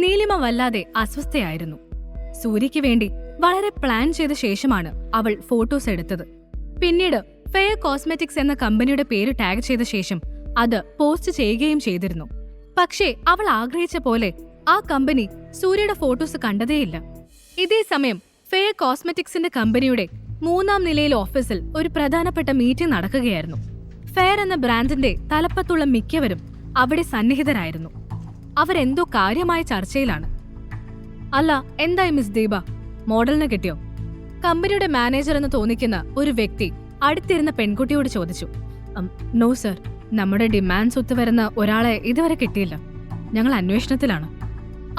നീലിമ വല്ലാതെ അസ്വസ്ഥയായിരുന്നു. സൂര്യയ്ക്ക് വേണ്ടി വളരെ പ്ലാൻ ചെയ്ത ശേഷമാണ് അവൾ ഫോട്ടോസ് എടുത്തത്. പിന്നീട് ഫെയർ കോസ്മെറ്റിക്സ് എന്ന കമ്പനിയുടെ പേര് ടാഗ് ചെയ്ത ശേഷം അത് പോസ്റ്റ് ചെയ്യുകയും ചെയ്തിരുന്നു. പക്ഷേ അവൾ ആഗ്രഹിച്ച പോലെ ആ കമ്പനി സൂര്യയുടെ ഫോട്ടോസ് കണ്ടതേയില്ല. ഇതേ സമയം ഫെയർ കോസ്മെറ്റിക്സിന്റെ കമ്പനിയുടെ മൂന്നാം നിലയിലെ ഓഫീസിൽ ഒരു പ്രധാനപ്പെട്ട മീറ്റിംഗ് നടക്കുകയായിരുന്നു. ഫെയർ എന്ന ബ്രാൻഡിന്റെ തലപ്പത്തുള്ള മിക്കവരും അവിടെ സന്നിഹിതരായിരുന്നു. അവരെന്തോ കാര്യമായ ചർച്ചയിലാണ്. അല്ല എന്തായി മിസ് ദീപ? മോഡലിനെ കിട്ടിയോ? കമ്പനിയുടെ മാനേജർ എന്ന് തോന്നിക്കുന്ന ഒരു വ്യക്തി അടുത്തിരുന്ന പെൺകുട്ടിയോട് ചോദിച്ചു. നോ സർ നമ്മുടെ ഡിമാൻഡ്സ് ഒത്തുവരുന്ന ഒരാളെ ഇതുവരെ കിട്ടിയില്ല. ഞങ്ങൾ അന്വേഷണത്തിലാണ്.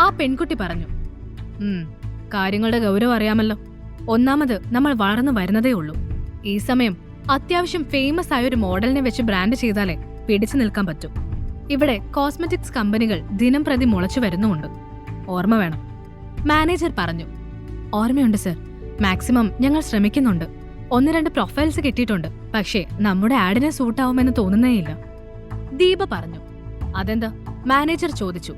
ആ പെൺകുട്ടി പറഞ്ഞു. കാര്യങ്ങളുടെ ഗൗരവം അറിയാമല്ലോ. ഒന്നാമത് നമ്മൾ വളർന്നു വരുന്നതേ ഉള്ളൂ. ഈ സമയം അത്യാവശ്യം ഫേമസ് ആയ ഒരു മോഡലിനെ വെച്ച് ബ്രാൻഡ് ചെയ്താലേ പിടിച്ചു നിൽക്കാൻ പറ്റും. ഇവിടെ കോസ്മെറ്റിക്സ് കമ്പനികൾ ദിനം പ്രതി മുളച്ചു വരുന്നുമുണ്ട്. ഓർമ്മ വേണം. മാനേജർ പറഞ്ഞു ഓർമ്മയുണ്ട് സർ. മാക്സിമം ഞങ്ങൾ ശ്രമിക്കുന്നുണ്ട്. ഒന്ന് രണ്ട് പ്രൊഫൈൽസ് കിട്ടിയിട്ടുണ്ട്. പക്ഷേ നമ്മുടെ ആഡിനെ സൂട്ടാവുമെന്ന് തോന്നുന്നേയില്ല. ദീപ പറഞ്ഞു അതെന്താ? മാനേജർ ചോദിച്ചു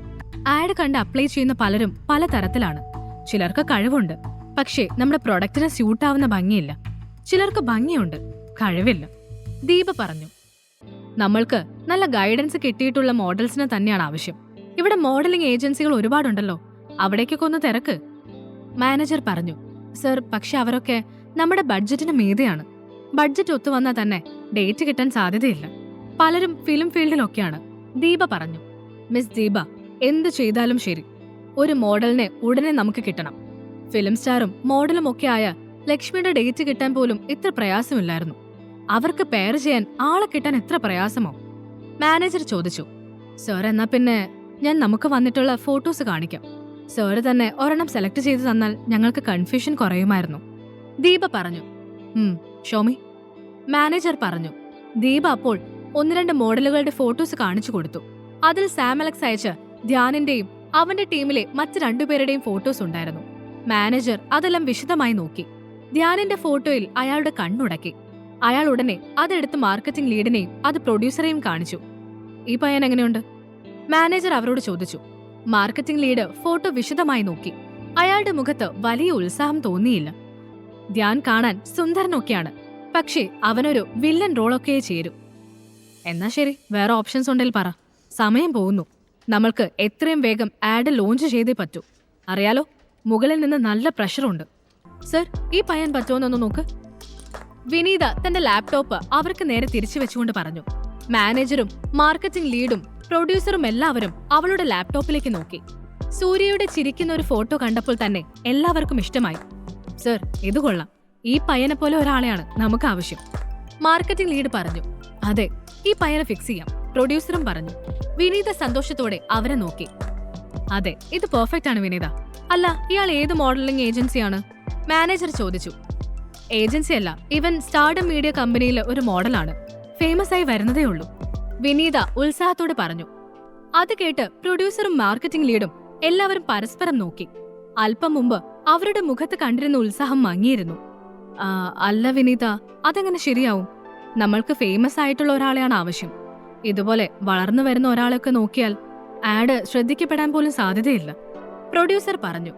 ആഡ് കണ്ട് അപ്ലൈ ചെയ്യുന്ന പലരും പല തരത്തിലാണ്. ചിലർക്ക് കഴിവുണ്ട് പക്ഷേ നമ്മുടെ പ്രൊഡക്റ്റിന് സ്യൂട്ടാവുന്ന ഭംഗിയില്ല. ചിലർക്ക് ഭംഗിയുണ്ട് കഴിവില്ല. ദീപ പറഞ്ഞു നമ്മൾക്ക് നല്ല ഗൈഡൻസ് കിട്ടിയിട്ടുള്ള മോഡൽസിന് തന്നെയാണ് ആവശ്യം. ഇവിടെ മോഡലിംഗ് ഏജൻസികൾ ഒരുപാടുണ്ടല്ലോ. അവിടേക്കൊക്കെ ഒന്ന് തിരക്ക്. മാനേജർ പറഞ്ഞു സർ പക്ഷെ അവരൊക്കെ നമ്മുടെ ബഡ്ജറ്റിന് മീതെയാണ്. ബഡ്ജറ്റ് ഒത്തു വന്നാൽ തന്നെ ഡേറ്റ് കിട്ടാൻ സാധ്യതയില്ല. പലരും ഫിലിം ഫീൽഡിലൊക്കെയാണ് ദീപ പറഞ്ഞു മിസ് ദീപ എന്ത് ചെയ്താലും ശരി. ഒരു മോഡലിനെ ഉടനെ നമുക്ക് കിട്ടണം. ഫിലിം സ്റ്റാറും മോഡലും ഒക്കെ ആയ ലക്ഷ്മിയുടെ ഡേറ്റ് കിട്ടാൻ പോലും ഇത്ര പ്രയാസമില്ലായിരുന്നു. അവർക്ക് പെയർ ചെയ്യാൻ ആളെ കിട്ടാൻ എത്ര പ്രയാസമോ? മാനേജർ ചോദിച്ചു സർ എന്നാ പിന്നെ ഞാൻ നമുക്ക് വന്നിട്ടുള്ള ഫോട്ടോസ് കാണിക്കാം. സാറ് തന്നെ ഒരെണ്ണം സെലക്ട് ചെയ്ത് തന്നാൽ ഞങ്ങൾക്ക് കൺഫ്യൂഷൻ കുറയുമായിരുന്നു. ദീപ പറഞ്ഞു ഷോമി. മാനേജർ പറഞ്ഞു ദീപ അപ്പോൾ ഒന്ന് രണ്ട് മോഡലുകളുടെ ഫോട്ടോസ് കാണിച്ചു കൊടുത്തു. അതിൽ സാം അലക്സ് അയച്ച ധ്യാനിന്റെയും അവന്റെ ടീമിലെ മറ്റ് രണ്ടുപേരുടെയും ഫോട്ടോസ് ഉണ്ടായിരുന്നു. മാനേജർ അതെല്ലാം വിശദമായി നോക്കി. ധ്യാനിന്റെ ഫോട്ടോയിൽ അയാളുടെ കണ്ണുടക്കി. അയാൾ ഉടനെ അതെടുത്ത് മാർക്കറ്റിംഗ് ലീഡിനെയും അത് പ്രൊഡ്യൂസറെയും കാണിച്ചു. ഈ പയ്യൻ എങ്ങനെയുണ്ട്? മാനേജർ അവരോട് ചോദിച്ചു. മാർക്കറ്റിംഗ് ലീഡ് ഫോട്ടോ വിശദമായി നോക്കി. അയാളുടെ മുഖത്ത് വലിയ ഉത്സാഹം തോന്നിയില്ല. ധ്യാൻ കാണാൻ സുന്ദരനൊക്കെയാണ്. പക്ഷേ അവനൊരു വില്ലൻ റോളൊക്കെ ചേരും. എന്നാ ശരി. വേറെ ഓപ്ഷൻസ് ഉണ്ടെങ്കിൽ പറ. സമയം പോകുന്നു. നമ്മൾക്ക് എത്രയും വേഗം ആഡ് ലോഞ്ച് ചെയ്തേ പറ്റൂ. അറിയാലോ മുകളിൽ നിന്ന് നല്ല പ്രഷറുണ്ട് സർ ഈ പയ്യൻ പറ്റുമെന്നൊന്ന് നോക്ക്. വിനീത തന്റെ ലാപ്ടോപ്പ് അവർക്ക് നേരെ തിരിച്ചു വെച്ചുകൊണ്ട് പറഞ്ഞു. മാനേജറും മാർക്കറ്റിംഗ് ലീഡും പ്രൊഡ്യൂസറും എല്ലാവരും അവളുടെ ലാപ്ടോപ്പിലേക്ക് നോക്കി. സൂര്യയുടെ ചിരിക്കുന്ന ഒരു ഫോട്ടോ കണ്ടപ്പോൾ തന്നെ എല്ലാവർക്കും ഇഷ്ടമായി. സർ ഇത് കൊള്ളാം. ഈ പയ്യനെ പോലെ ഒരാളെയാണ് നമുക്ക് ആവശ്യം. മാർക്കറ്റിംഗ് ലീഡ് പറഞ്ഞു. അതെ ഈ പയ്യനെ ഫിക്സ് ചെയ്യാം പ്രൊഡ്യൂസറും പറഞ്ഞു. വിനീത സന്തോഷത്തോടെ അവരെ നോക്കി. അതെ ഇത് പെർഫെക്റ്റ് ആണ് വിനീത. അല്ല ഇയാൾ ഏത് മോഡലിംഗ് ഏജൻസിയാണ് മാനേജർ ചോദിച്ചു. ഏജൻസി അല്ല ഇവൻ സ്റ്റാർഡം മീഡിയ കമ്പനിയിലെ ഒരു മോഡലാണ്. ഫേമസ് ആയി വരുന്നതേ ഉള്ളൂ. വിനീത ഉത്സാഹത്തോടെ പറഞ്ഞു. അത് കേട്ട് പ്രൊഡ്യൂസറും മാർക്കറ്റിംഗ് ലീഡും എല്ലാവരും പരസ്പരം നോക്കി. അല്പം മുമ്പ് അവരുടെ മുഖത്ത് കണ്ടിരുന്ന ഉത്സാഹം മങ്ങിയിരുന്നു. അല്ല വിനീത അതെങ്ങനെ ശരിയാവും? നമ്മൾക്ക് ഫേമസ് ആയിട്ടുള്ള ഒരാളെയാണ് ആവശ്യം. ഇതുപോലെ വളർന്നു വരുന്ന ഒരാളെയൊക്കെ നോക്കിയാൽ ആഡ് ശ്രദ്ധിക്കപ്പെടാൻ പോലും സാധ്യതയില്ല. പ്രൊഡ്യൂസർ പറഞ്ഞു.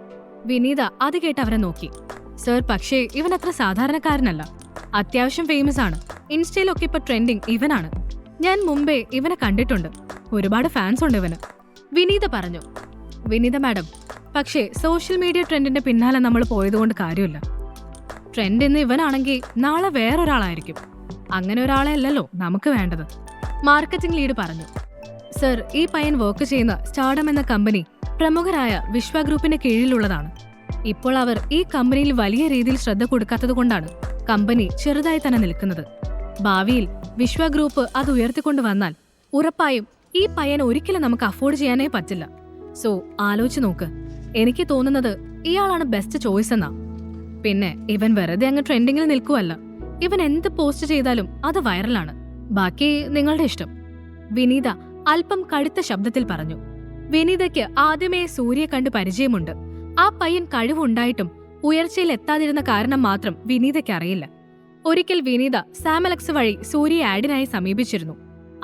വിനീത അത് കേട്ട് അവരെ നോക്കി. സർ പക്ഷേ ഇവൻ അത്ര സാധാരണക്കാരനല്ല. അത്യാവശ്യം ഫേമസ് ആണ്. ഇൻസ്റ്റയിലൊക്കെ ഇപ്പൊ ട്രെൻഡിങ് ഇവനാണ്. ഞാൻ മുമ്പേ ഇവനെ കണ്ടിട്ടുണ്ട്. ഒരുപാട് ഫാൻസ് ഉണ്ട് ഇവന്. വിനീത പറഞ്ഞു. വിനീത മാഡം പക്ഷേ സോഷ്യൽ മീഡിയ ട്രെൻഡിന്റെ പിന്നാലെ നമ്മൾ പോയതുകൊണ്ട് കാര്യമില്ല. ട്രെൻഡ് ഇന്ന് ഇവനാണെങ്കിൽ നാളെ വേറൊരാളായിരിക്കും. അങ്ങനെ ഒരാളെ അല്ലല്ലോ നമുക്ക് വേണ്ടത്. മാർക്കറ്റിംഗ് ലീഡ് പറഞ്ഞു. സർ ഈ പയ്യൻ വർക്ക് ചെയ്യുന്ന സ്റ്റാർഡം എന്ന കമ്പനി പ്രമുഖരായ വിശ്വ ഗ്രൂപ്പിന്റെ കീഴിലുള്ളതാണ്. ഇപ്പോൾ അവർ ഈ കമ്പനിയിൽ വലിയ രീതിയിൽ ശ്രദ്ധ കൊടുക്കാത്തതുകൊണ്ടാണ് കമ്പനി ചെറുതായി തന്നെ നിൽക്കുന്നത്. ഭാവിയിൽ വിശ്വ ഗ്രൂപ്പ് അത് ഉയർത്തിക്കൊണ്ടു വന്നാൽ ഉറപ്പായും ഈ പയ്യനെ ഒരിക്കലും നമുക്ക് അഫോർഡ് ചെയ്യാനേ പറ്റില്ല. സോ ആലോചിച്ച് നോക്ക്. എനിക്ക് തോന്നുന്നത് ഇയാളാണ് ബെസ്റ്റ് ചോയ്സ് എന്നാ. പിന്നെ ഇവൻ വെറുതെ അങ്ങ് ട്രെൻഡിങ്ങിൽ നിൽക്കുവല്ല. ഇവൻ എന്ത് പോസ്റ്റ് ചെയ്താലും അത് വൈറലാണ് ബാക്കി നിങ്ങളുടെ ഇഷ്ടം. വിനീത അല്പം കടുത്ത ശബ്ദത്തിൽ പറഞ്ഞു. വിനീതയ്ക്ക് ആദ്യമേ സൂര്യ കണ്ട് പരിചയമുണ്ട്. ആ പയ്യൻ കഴിവുണ്ടായിട്ടും ഉയർച്ചയിൽ എത്താതിരുന്ന കാരണം മാത്രം വിനീതയ്ക്ക് അറിയില്ല. ഒരിക്കൽ വിനീത സാമലക്സ് വഴി സൂര്യ ആഡിനായി സമീപിച്ചിരുന്നു.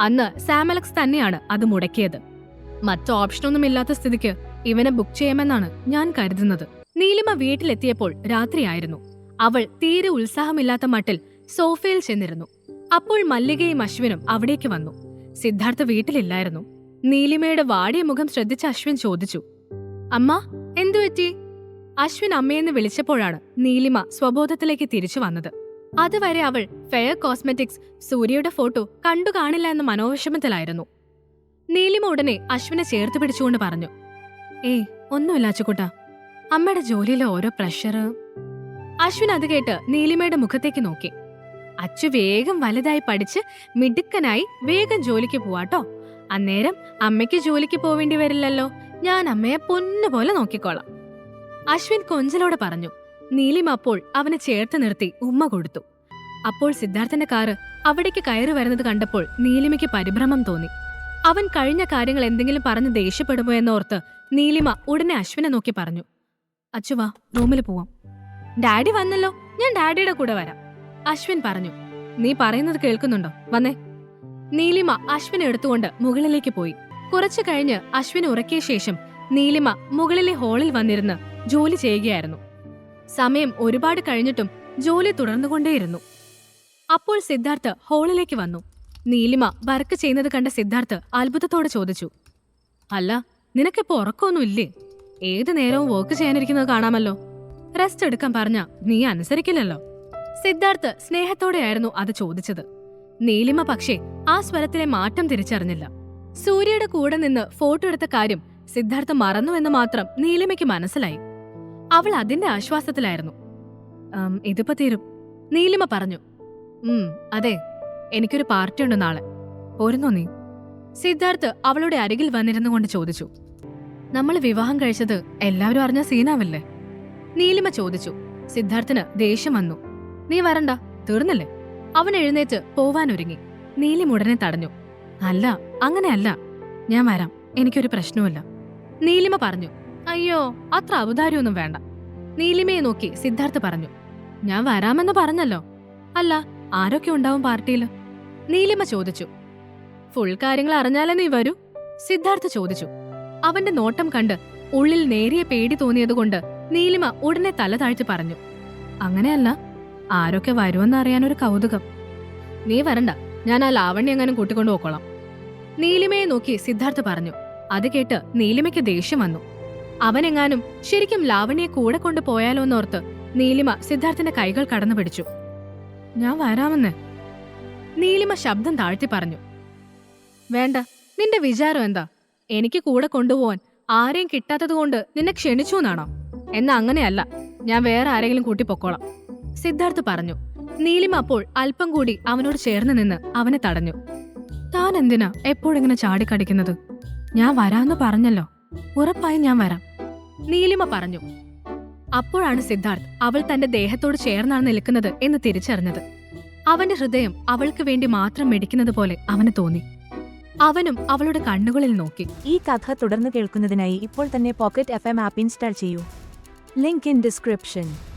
അന്ന് സാമലക്സ് തന്നെയാണ് അത് മുടക്കിയത്. മറ്റു ഓപ്ഷനൊന്നും ഇല്ലാത്ത സ്ഥിതിക്ക് ഇവനെ ബുക്ക് ചെയ്യാമെന്നാണ് ഞാൻ കരുതുന്നത്. നീലിമ വീട്ടിലെത്തിയപ്പോൾ രാത്രിയായിരുന്നു. അവൾ തീരെ ഉത്സാഹമില്ലാത്ത മട്ടിൽ സോഫയിൽ ചെന്നിരുന്നു. അപ്പോൾ മല്ലികയും അശ്വിനും അവിടേക്ക് വന്നു. സിദ്ധാർത്ഥ വീട്ടിലില്ലായിരുന്നു. നീലിമയുടെ വാടിയ മുഖം ശ്രദ്ധിച്ച അശ്വിൻ ചോദിച്ചു. അമ്മ എന്തു പറ്റി? അശ്വിൻ അമ്മയെന്ന് വിളിച്ചപ്പോഴാണ് നീലിമ സ്വബോധത്തിലേക്ക് തിരിച്ചു വന്നത്. അതുവരെ അവൾ ഫെയർ കോസ്മെറ്റിക്സ് സൂര്യയുടെ ഫോട്ടോ കണ്ടു കാണില്ല എന്ന മനോവിഷമത്തിലായിരുന്നു. നീലിമ ഉടനെ അശ്വിനെ ചേർത്ത് പിടിച്ചുകൊണ്ട് പറഞ്ഞു ഏ ഒന്നുമില്ല അച്ചുക്കുട്ട അമ്മയുടെ ജോലിയിലെ ഓരോ പ്രഷർ അശ്വിൻ അത് കേട്ട് നീലിമയുടെ മുഖത്തേക്ക് നോക്കി. അച്ചു വേഗം വലുതായി പഠിച്ച് മിടുക്കനായി വേഗം ജോലിക്ക് പോവാട്ടോ. അന്നേരം അമ്മയ്ക്ക് ജോലിക്ക് പോവേണ്ടി വരില്ലല്ലോ. ഞാൻ അമ്മയെ പൊന്നുപോലെ നോക്കിക്കോളാം. അശ്വിൻ കൊഞ്ചലോടെ പറഞ്ഞു നീലിം അപ്പോൾ അവനെ ചേർത്ത് നിർത്തി ഉമ്മ കൊടുത്തു. അപ്പോൾ സിദ്ധാർത്ഥന്റെ കാറ് അവിടേക്ക് കയറി വരുന്നത് കണ്ടപ്പോൾ നീലിമയ്ക്ക് പരിഭ്രമം തോന്നി. അവൻ കഴിഞ്ഞ കാര്യങ്ങൾ എന്തെങ്കിലും പറഞ്ഞ് ദേഷ്യപ്പെടുമോ എന്നോർത്ത് നീലിമ ഉടനെ അശ്വിനെ നോക്കി പറഞ്ഞു അച്ചുവാ റൂമിൽ പോവാം. ഡാഡി വന്നല്ലോ ഞാൻ ഡാഡിയുടെ കൂടെ വരാം. അശ്വിൻ പറഞ്ഞു നീ പറയുന്നത് കേൾക്കുന്നുണ്ടോ? വന്നേ. നീലിമ അശ്വിനെ എടുത്തുകൊണ്ട് മുകളിലേക്ക് പോയി. കുറച്ചു കഴിഞ്ഞ് അശ്വിൻ ഉറക്കിയ ശേഷം നീലിമ മുകളിലെ ഹാളിൽ വന്നിരുന്ന് ജോലി ചെയ്യുകയായിരുന്നു. സമയം ഒരുപാട് കഴിഞ്ഞിട്ടും ജോലി തുടർന്നുകൊണ്ടേയിരുന്നു. അപ്പോൾ സിദ്ധാർത്ഥ് ഹാളിലേക്ക് വന്നു. നീലിമ വർക്ക് ചെയ്യുന്നത് കണ്ട സിദ്ധാർത്ഥ് അത്ഭുതത്തോടെ ചോദിച്ചു. അല്ല നിനക്കിപ്പോ ഉറക്കമൊന്നുമില്ലേ? ഏത് നേരവും വർക്ക് ചെയ്യാനിരിക്കുന്നത് കാണാമല്ലോ. റെസ്റ്റ് എടുക്കാൻ പറഞ്ഞ നീ അനുസരിക്കില്ലല്ലോ. സിദ്ധാർത്ഥ് സ്നേഹത്തോടെയായിരുന്നു അത് ചോദിച്ചത്. നീലിമ പക്ഷേ ആ സ്വരത്തിലെ മാറ്റം തിരിച്ചറിഞ്ഞില്ല. സൂര്യയുടെ കൂടെ നിന്ന് ഫോട്ടോ എടുത്ത കാര്യം സിദ്ധാർത്ഥ മറന്നുവെന്ന് മാത്രം നീലിമയ്ക്ക് മനസ്സിലായി. അവൾ അതിന്റെ ആശ്വാസത്തിലായിരുന്നു. "ആം, ഇതിപ്പോ തീരും നീലിമ പറഞ്ഞു. ഉം അതെ എനിക്കൊരു പാർട്ടി ഉണ്ട് നാളെ. പോരുന്നോ നീ? സിദ്ധാർത്ഥ് അവളുടെ അരികിൽ വന്നിരുന്നു കൊണ്ട് ചോദിച്ചു. നമ്മൾ വിവാഹം കഴിച്ചത് എല്ലാവരും അറിഞ്ഞ സീനാവില്ലേ? നീലിമ ചോദിച്ചു. സിദ്ധാർത്ഥന് ദേഷ്യം വന്നു. നീ വരണ്ട തീർന്നില്ലേ? അവൻ എഴുന്നേറ്റ് പോവാനൊരുങ്ങി. നീലിം ഉടനെ തടഞ്ഞു. അല്ല അങ്ങനെയല്ല. ഞാൻ വരാം. എനിക്കൊരു പ്രശ്നവുമില്ല. നീലിമ പറഞ്ഞു അയ്യോ അത്ര അവതാരമൊന്നും വേണ്ട. നീലിമയെ നോക്കി സിദ്ധാർത്ഥ് പറഞ്ഞു ഞാൻ വരാമെന്ന് പറഞ്ഞല്ലോ. അല്ല ആരൊക്കെ ഉണ്ടാവും പാർട്ടിയിൽ? നീലിമ ചോദിച്ചു ഫുൾ കാര്യങ്ങൾ അറിഞ്ഞാലേ നീ വരൂ. സിദ്ധാർത്ഥ് ചോദിച്ചു അവന്റെ നോട്ടം കണ്ട് ഉള്ളിൽ നേരിയ പേടി തോന്നിയതുകൊണ്ട് നീലിമ ഉടനെ തല താഴ്ത്തി പറഞ്ഞു അങ്ങനെയല്ല ആരൊക്കെ വരുമെന്നറിയാൻ ഒരു കൗതുകം. നീ വരണ്ട ഞാൻ ആ ലാവണ്യ എങ്ങാനും കൂട്ടിക്കൊണ്ടു പോക്കോളാം നീലിമയെ നോക്കി സിദ്ധാർത്ഥ് പറഞ്ഞു അത് കേട്ട് നീലിമയ്ക്ക് ദേഷ്യം വന്നു. അവനെങ്ങാനും ശരിക്കും ലാവണിയെ കൂടെ കൊണ്ടു പോയാലോ എന്നോർത്ത് നീലിമ സിദ്ധാർത്ഥന്റെ കൈകൾ കടന്നു പിടിച്ചു. ഞാൻ വരാമെന്ന്. നീലിമ ശബ്ദം താഴ്ത്തി പറഞ്ഞു വേണ്ട നിന്റെ വിചാരം എന്താ? എനിക്ക് കൂടെ കൊണ്ടുപോവാൻ ആരെയും കിട്ടാത്തതുകൊണ്ട് നിന്നെ ക്ഷണിച്ചു എന്നാണോ? എന്നാ അങ്ങനെയല്ല ഞാൻ വേറെ ആരെങ്കിലും കൂട്ടി പൊക്കോളാം. സിദ്ധാർത്ഥ് പറഞ്ഞു. നീലിമ അപ്പോൾ അല്പം കൂടി അവനോട് ചേർന്ന് നിന്ന് അവനെ തടഞ്ഞു. താൻ എന്തിനാ എപ്പോഴിങ്ങനെ ചാടിക്കടിക്കുന്നത് ഞാൻ വരാന്ന് പറഞ്ഞല്ലോ. ഉറപ്പായും ഞാൻ വരാം. നീലിമ പറഞ്ഞു. അപ്പോഴാണ് സിദ്ധാർത്ഥ് അവൾ തന്റെ ദേഹത്തോട് ചേർന്നാണ് നിൽക്കുന്നത് എന്ന് തിരിച്ചറിഞ്ഞത്. അവന്റെ ഹൃദയം അവൾക്ക് വേണ്ടി മാത്രം മെടിക്കുന്നത് പോലെ അവന് തോന്നി. അവനും അവളുടെ കണ്ണുകളിൽ നോക്കി. ഈ കഥ തുടർന്ന് കേൾക്കുന്നതിനായി ഇപ്പോൾ തന്നെ പോക്കറ്റ് എഫ് എം ആപ്പ് ഇൻസ്റ്റാൾ ചെയ്യൂ. Link in description.